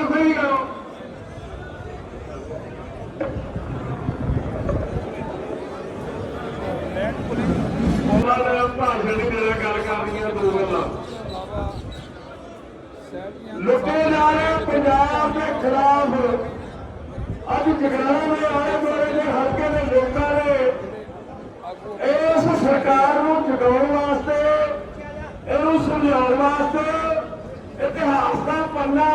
ਕਰ ਸਹੀ ਕਰੋ ਉਹਨਾਂ ਦਾ ਭਾਸ਼ਣ ਦੀ ਮੇਰਾ ਗੱਲ ਕਰਨੀਆਂ ਦੋ ਗੱਲਾਂ ਲੁੱਟੇ ਜਾ ਰਹੇ ਪੰਜਾਬ ਦੇ ਖਿਲਾਫ। ਅੱਜ ਜਗਰਾਉਂ ਦੇ ਆਲੇ ਦੁਆਲੇ ਦੇ ਹਲਕੇ ਦੇ ਲੋਕਾਂ ਨੇ ਇਸ ਸਰਕਾਰ ਨੂੰ ਜਗਾਉਣ ਵਾਸਤੇ, ਇਹਨੂੰ ਸਮਝਾਉਣ ਵਾਸਤੇ ਇਤਿਹਾਸ ਦਾ ਪੰਨਾ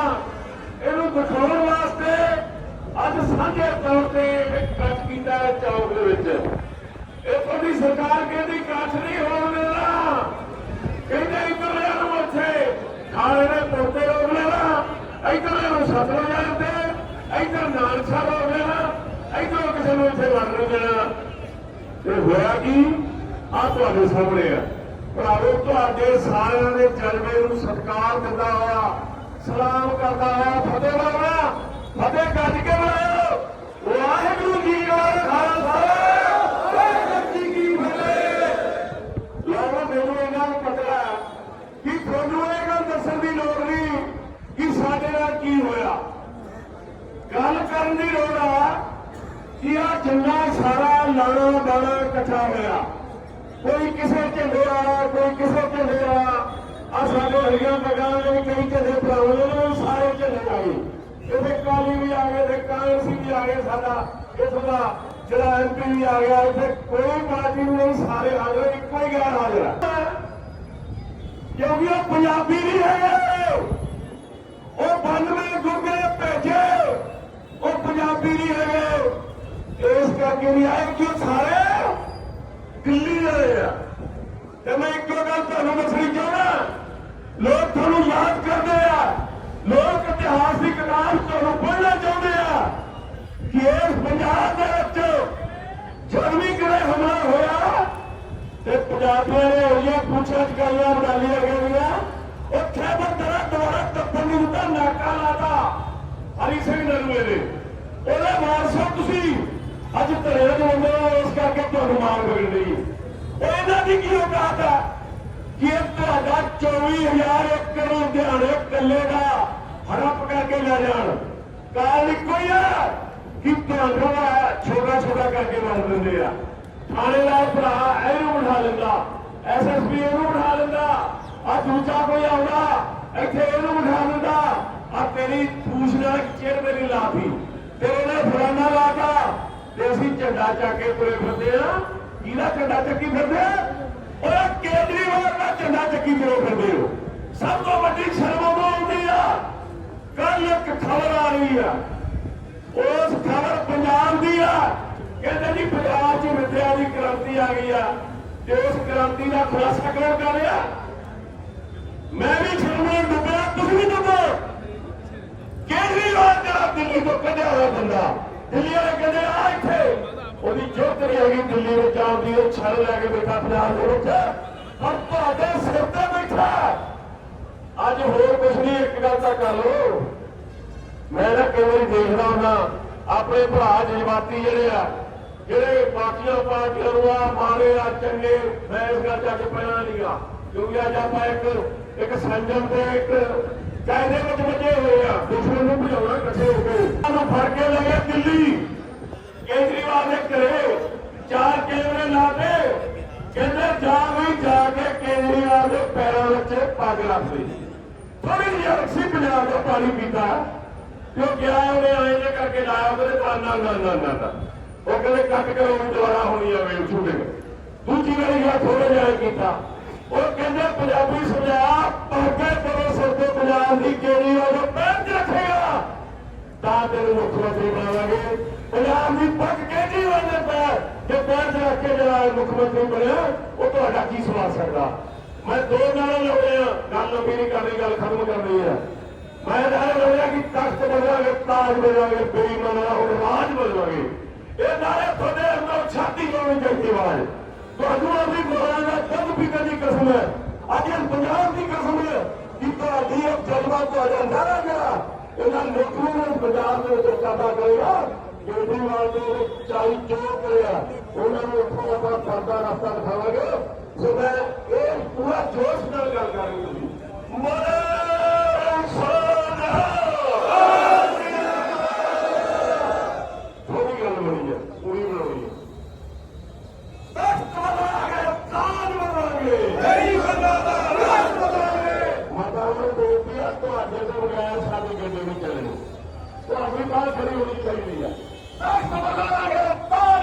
ਇਹਨੂੰ ਦਿਖਾਉਣ ਵਾਸਤੇ ਅੱਜ ਸਾਂਝੇ ਤੌਰ ਤੇ ਇੱਕ ਇਕੱਠ ਕੀਤਾ ਹੈ ਚੌਕ ਦੇ ਵਿੱਚ ਇਹ ਤੁਹਾਡੀ ਸਰਕਾਰ ਕਹਿੰਦੀ ਇਕੱਠ ਨਹੀਂ ਹੋਣ ਦੇਣਾ। ਕਹਿੰਦੇ ਇੱਧਰ ਨੂੰ ਉੱਥੇ ਖਾਲੇ ਦੇ ਪੋਤੇ ਰੋਕ ਲੈਣਾ। ਇੱਧਰ ਨੂੰ ਸਤਲੋ ਜਾਂਦੇ ਇੱਧਰ ਨਾਨਸਾ ਰੋਕ ਲੈਣਾ। ਇੱਧਰ ਕਿਸੇ ਨੂੰ ਇੱਥੇ ਵੜ ਨਹੀਂ ਦੇਣਾ। ਤੇ ਹੋਇਆ ਕੀ? ਆ ਤੁਹਾਡੇ ਸਾਹਮਣੇ ਆ। ਭਰਾਵੋ, ਤੁਹਾਡੇ ਸਾਰਿਆਂ ਦੇ ਜਲਵੇ ਨੂੰ ਸਤਿਕਾਰ ਦਿੰਦਾ ਹੋਇਆ, ਸਲਾਮ ਕਰਦਾ ਹੋਇਆ ਫਤਿਹ ਬੁਲਾਉਣਾ ਫਤਿਹ ਗੱਜ ਕੇ ਬੁਲਾਓ ਵਾਹਿਗੁਰੂ ਜੀ ਕਾ ਖਾਲਸਾ ਵਾਹਿਗੁਰੂ ਜੀ ਕੀ ਫਤਿਹ ਲੋਗੋ ਮੈਨੂੰ ਇਹਨਾਂ ਨੂੰ ਪਤਾ ਹੈ ਕਿ ਤੁਹਾਨੂੰ ਇਹ ਗੱਲ ਦੱਸਣ ਦੀ ਲੋੜ ਨਹੀਂ ਕਿ ਸਾਡੇ ਨਾਲ ਕੀ ਹੋਇਆ। ਗੱਲ ਕਰਨ ਦੀ ਲੋੜ ਆ ਕਿ ਆ ਚੰਗਾ ਸਾਰਾ ਲਾਣਾ ਬਾਣਾ ਇਕੱਠਾ ਹੋਇਆ। ਕੋਈ ਕਿਸੇ ਝੰਡੇ ਵਾਲਾ ਕੋਈ ਕਿਸੇ ਝੰਡੇ ਵਾਲਾ। ਆ ਸਾਡੇ ਹਰੀਆਂ ਪਗਾਂ ਦੇ ਕਈ ਝੰਡੇ ਭਰਾਵਾਂ ਨੇ, ਸਾਰੇ ਝੰਡੇ ਆਏ ਇੱਥੇ ਕਾਲੀ ਵੀ ਆ ਗਏ ਤੇ ਕਾਂਗਰਸੀ ਵੀ ਆ ਗਏ ਸਾਡਾ ਇੱਥੋਂ ਦਾ ਜਿਹੜਾ ਐਮਪੀ ਵੀ ਆ ਗਿਆ ਇੱਥੇ ਕੋਈ ਪਾਰਟੀ ਨਹੀਂ ਸਾਰੇ ਹਾਜ਼ਰ ਇੱਕੋ ਹੀ ਗੈਰ ਹਾਜ਼ਰ ਹੈ ਕਿਉਂਕਿ ਉਹ ਪੰਜਾਬੀ ਨਹੀਂ ਹੈਗੇ। ਉਹ 92 ਗੁਰਗੇ ਭੇਜੇ। ਉਹ ਪੰਜਾਬੀ ਨਹੀਂ ਹੈਗੇ। ਇਸ ਕਰਕੇ ਨਹੀਂ ਆਏ ਕਿ ਸਾਰੇ? ਦਿੱਲੀ ਵਾਲੇ ਆ। ਤੇ ਮੈਂ ਇੱਕੋ ਗੱਲ ਤੁਹਾਨੂੰ ਦੱਸਣੀ ਚਾਹੁੰਦਾ। ਲੋਕ ਤੁਹਾਨੂੰ ਯਾਦ ਕਰਦੇ ਆ। ਲੋਕ ਇਤਿਹਾਸ ਦੀ ਕਿਤਾਬ ਤੁਹਾਨੂੰ ਪੜ੍ਹਨਾ ਚਾਹੁੰਦੇ ਆ। ਕਿ ਇਸ ਪੰਜਾਬ ਦੇ ਵਿੱਚ ਜਦ ਵੀ ਕਿਤੇ ਹਮਲਾ ਹੋਇਆ? ਤੇ ਪੰਜਾਬੀਆਂ ਨੇ ਹੋਈਆਂ ਪੁੱਛਾਂ ਚਕਾਈਆਂ ਬਣਾ ਲਿਆ ਗਈਆਂ। ਉੱਥੇ ਬੰਦਰਾ ਦੁਆਰਾ ਟੱਪਣ ਨੂੰ ਤਾਂ ਨਾਕਾ ਲਾਤਾ। ਹਰੀ ਸਿੰਘ ਨਰੂਏ ਨੇ। ਉਹਦੇ ਵਾਰਸੋ ਤੁਸੀਂ। ਅੱਜ ਧਰੇ ਦੇ ਹੋ ਇਸ ਕਰਕੇ ਤੁਹਾਨੂੰ ਮਾਰ ਮਿਲ ਰਹੀ ਇਹਨਾਂ ਦੀ ਕੀ ਔਕਾਤ ਹੈ ਕਿ ਇਹ ਤੁਹਾਡਾ 24000 ਏਕੜ ਲੁਧਿਆਣੇ ਕੱਲੇ ਦਾ ਹੜਪ ਕਰਕੇ ਲੈ ਜਾਣ। ਕਾਰਨ ਇੱਕੋ ਹੀ ਹੈ ਕਿ ਤੁਹਾਨੂੰ ਛੋਟਾ ਛੋਟਾ ਕਰਕੇ ਮਾਰ ਦਿੰਦੇ ਆ। ਥਾਣੇਦਾਰ ਭਰਾ ਇਹਨੂੰ ਬਿਠਾ ਲੈਂਦਾ। ਐਸਐਸਪੀ ਇਹਨੂੰ ਬਿਠਾ ਲੈਂਦਾ ਆ ਦੂਜਾ ਕੋਈ ਆਉਂਦਾ, ਇੱਥੇ ਇਹਨੂੰ ਬਿਠਾ ਲੈਂਦਾ ਆ ਤੇਰੀ ਪੂਛ ਨਾਲ ਚਿਰ ਮੇਰੀ ਲਾਤੀ। ਤੇਰੇ ਨਾਲ ਫਲਾਨਾ ਲਾਤਾ। ਤੇ ਅਸੀਂ ਝੰਡਾ ਚੱਕ ਕੇ ਤੁਰੇ ਫਿਰਦੇ ਆ। ਕਿਹਦਾ ਝੰਡਾ ਚੱਕੀ ਫਿਰਦੇ? ਆ ਉਹ ਕੇਜਰੀਵਾਲ ਦਾ ਝੰਡਾ ਚੱਕੀ ਤੁਰੇ ਫਿਰਦੇ ਹੋ। ਸਭ ਤੋਂ ਵੱਡੀ ਸ਼ਰਮ ਉਦੋਂ ਆਉਂਦੀ ਆ। ਕੱਲ ਇੱਕ ਖਬਰ ਆ ਰਹੀ ਆ। ਉਸ ਖਬਰ ਪੰਜਾਬ ਦੀ ਆ। ਕਹਿੰਦੇ ਜੀ, ਪੰਜਾਬ 'ਚ ਵਿਦਿਆ ਦੀ ਕ੍ਰਾਂਤੀ ਆ ਗਈ ਆ। ਤੇ ਉਸ ਕ੍ਰਾਂਤੀ ਦਾ ਖੁਲਾਸਾ ਕੌਣ ਕਰ ਰਿਹਾ। ਮੈਂ ਵੀ ਸ਼ਰਮੇ ਡੁੱਬਿਆ, ਤੁਸੀਂ ਵੀ ਡੁੱਬੋ। ਕੇਜਰੀਵਾਲ ਜਿਹੜਾ ਦਿੱਲੀ ਤੋਂ ਕੱਢਿਆ ਹੋਇਆ ਬੰਦਾ। ਦਿੱਲੀ ਵਾਲੇ ਕਹਿੰਦੇ, ਆ ਇੱਥੇ। ਉਹਦੀ ਜੋਤਰੀ ਹੈਗੀ ਦਿੱਲੀ ਵਿੱਚ ਆਉਂਦੀ ਉਹ ਛਲ ਲੈ ਕੇ ਬੈਠਾ ਪੰਜਾਬ ਦੇ ਵਿੱਚ। ਪਰ ਤੁਹਾਡੇ ਸਿਰ ਤੇ ਬੈਠਾ। ਅੱਜ ਹੋਰ ਕੁਝ ਨਹੀਂ, ਇੱਕ ਗੱਲ ਤਾਂ ਕਰ ਲਓ। ਮੈਂ ਨਾ ਕਈ ਵਾਰੀ ਦੇਖਦਾ ਹੁੰਦਾ, ਆਪਣੇ ਭਰਾ ਜਜ਼ਬਾਤੀ ਜਿਹੜੇ ਆ ਜਿਹੜੇ ਬਾਕੀਆਂ ਪਾਰਟੀਆਂ ਨੂੰ ਆ ਮਾਰੇ ਆ ਚੰਗੇ, ਮੈਂ ਇਸ ਗੱਲ ਚੱਕ ਪੈਣਾ ਨਹੀਂਗਾ ਕਿਉਂਕਿ ਅੱਜ ਆਪਾਂ ਇੱਕ ਇੱਕ ਸੰਜਮ ਤੇ ਇੱਕ ਕਾਇਦੇ ਵਿੱਚ ਵੱਜੇ ਹੋਏ ਆ। ਦੁਸ਼ਮਣ ਨੂੰ ਭਜਾਉਣਾ ਇਕੱਠੇ ਹੋ ਕੇ। ਉਹਨੂੰ ਫੜ ਕੇ ਲੈ ਗਏ ਦਿੱਲੀ। ਕੇਜਰੀਵਾਲ ਦੇ ਘਰੇ ਚਾਰ ਕੈਮਰੇ ਲਾ ਕੇ ਕਹਿੰਦੇ, ਜਾ ਵੀ ਜਾ ਕੇ ਕੇਜਰੀਵਾਲ ਦੇ ਪੈਰਾਂ ਵਿੱਚ ਪੱਗ ਰੱਖ ਲਈ। ਥੋੜੀ ਜਿਹੀ ਅਕਸੀ ਪੰਜਾਬ ਦਾ ਪਾਣੀ ਪੀਤਾ। ਕਿਉਂ ਗਿਆ ਉਹਨੇ ਆਏ ਕਰਕੇ ਲਾਇਆ ਉਹਦੇ ਤਾਂ ਨਾ ਨਾ ਨਾ ਨਾ। ਉਹ ਕਹਿੰਦੇ ਕੱਟ ਕੇ ਉਹ ਦੁਆਰਾ ਹੋਣੀ ਆ ਵੇਲ ਛੂਟੇ। ਦੂਜੀ ਵਾਰੀ ਗਿਆ ਥੋੜੇ ਜਿਹਾ ਕੀਤਾ। ਉਹ ਕਹਿੰਦੇ, ਪੰਜਾਬੀ ਸਮਝਾਇਆ ਪੱਗੇ ਤੇਰੇ ਸਿਰ ਤੇ ਪੰਜਾਬ ਦੀ ਕਿਹੜੀ ਉਹ ਪੈਰ ਰੱਖੇਗਾ। ਤਾਂ ਤੈਨੂੰ ਮੁੱਖ ਮੰਤਰੀ ਬਣਾਵਾਂਗੇ। ਪੰਜਾਬ ਦੀ ਪੱਗ ਕਿਹੜੀ ਵਾਲੇ ਪੈਰ ਜੇ ਪੈਰ ਰੱਖ ਕੇ ਜਿਹੜਾ ਮੁੱਖ ਮੰਤਰੀ ਬਣਿਆ, ਉਹ ਤੁਹਾਡਾ ਕੀ ਸਵਾਲ ਸਕਦਾ? ਮੈਂ ਦੋ ਨਾਲੇ ਲਾਉਣੇ ਆ। ਗੱਲ ਲੰਬੀ ਨਹੀਂ ਕਰਨੀ, ਗੱਲ ਖਤਮ ਕਰਨੀ ਆ। ਮੈਂ ਨਾਲੇ ਲਾਉਣਾ ਕਿ ਤਖਤ ਬਣਾਵਾਂਗੇ, ਤਾਜ ਬਣਾਵਾਂਗੇ, ਬੇਈਮਾਨਾ ਹੁਣ ਰਾਜ ਬਣਾਵਾਂਗੇ। ਇਹ ਨਾਲੇ ਤੁਹਾਡੇ ਅੰਦਰ ਛਾਤੀ ਲਾਉਣੀ ਚਾਹੀਦੀ ਆਵਾਜ਼? ਤੁਹਾਨੂੰ ਆਪਣੀ ਮਾਂ ਦਾ ਦੁੱਧ ਦੀ ਕਸਮ ਹੈ। ਅੱਜ ਪੰਜਾਬ ਦੀ ਕਸਮ ਹੈ ਕਿ ਤੁਹਾਡੀ ਇਹ ਜਜ਼ਬਾ ਤੁਹਾਡੇ ਅੰਦਰ ਆ ਇਹਨਾਂ ਲੋਕਾਂ ਨੂੰ ਪੰਜਾਬ ਦੇ ਵਿੱਚ ਕਾਬਾ ਕਰੇਗਾ ਕੇਜਰੀਵਾਲ ਦੇ ਚਾਈ ਚੋਰ ਕਰਿਆ। ਉਹਨਾਂ ਨੂੰ ਉੱਥੋਂ ਆਪਾਂ ਫਰਦਾ ਰਸਤਾ ਦਿਖਾਵਾਂਗੇ। ਸੋ ਮੈਂ ਇਹ ਪੂਰਾ ਜੋਸ਼ ਨਾਲ ਗੱਲ ਕਰ ਰਹੀ ਹਾਂ। ਮੋਰੇ ਨਹੀਂ ਬਣਦਾ ਰਾਜ ਬਣਾਵੇ ਮਾਤਾ ਨੂੰ ਬੇਨਤੀ ਆ ਤੁਹਾਡੇ ਤੋਂ ਬਗੈਰ ਸਾਡੇ ਗੱਡੇ ਨਹੀਂ ਚੱਲਣੀ। ਤੁਹਾਡੀ ਬਾਤ ਖੜੀ ਹੋਣੀ ਚਾਹੀਦੀ ਆ ਤਾਂ ਸਮਾਂ ਲਾਂਗੇ ਤਾਂ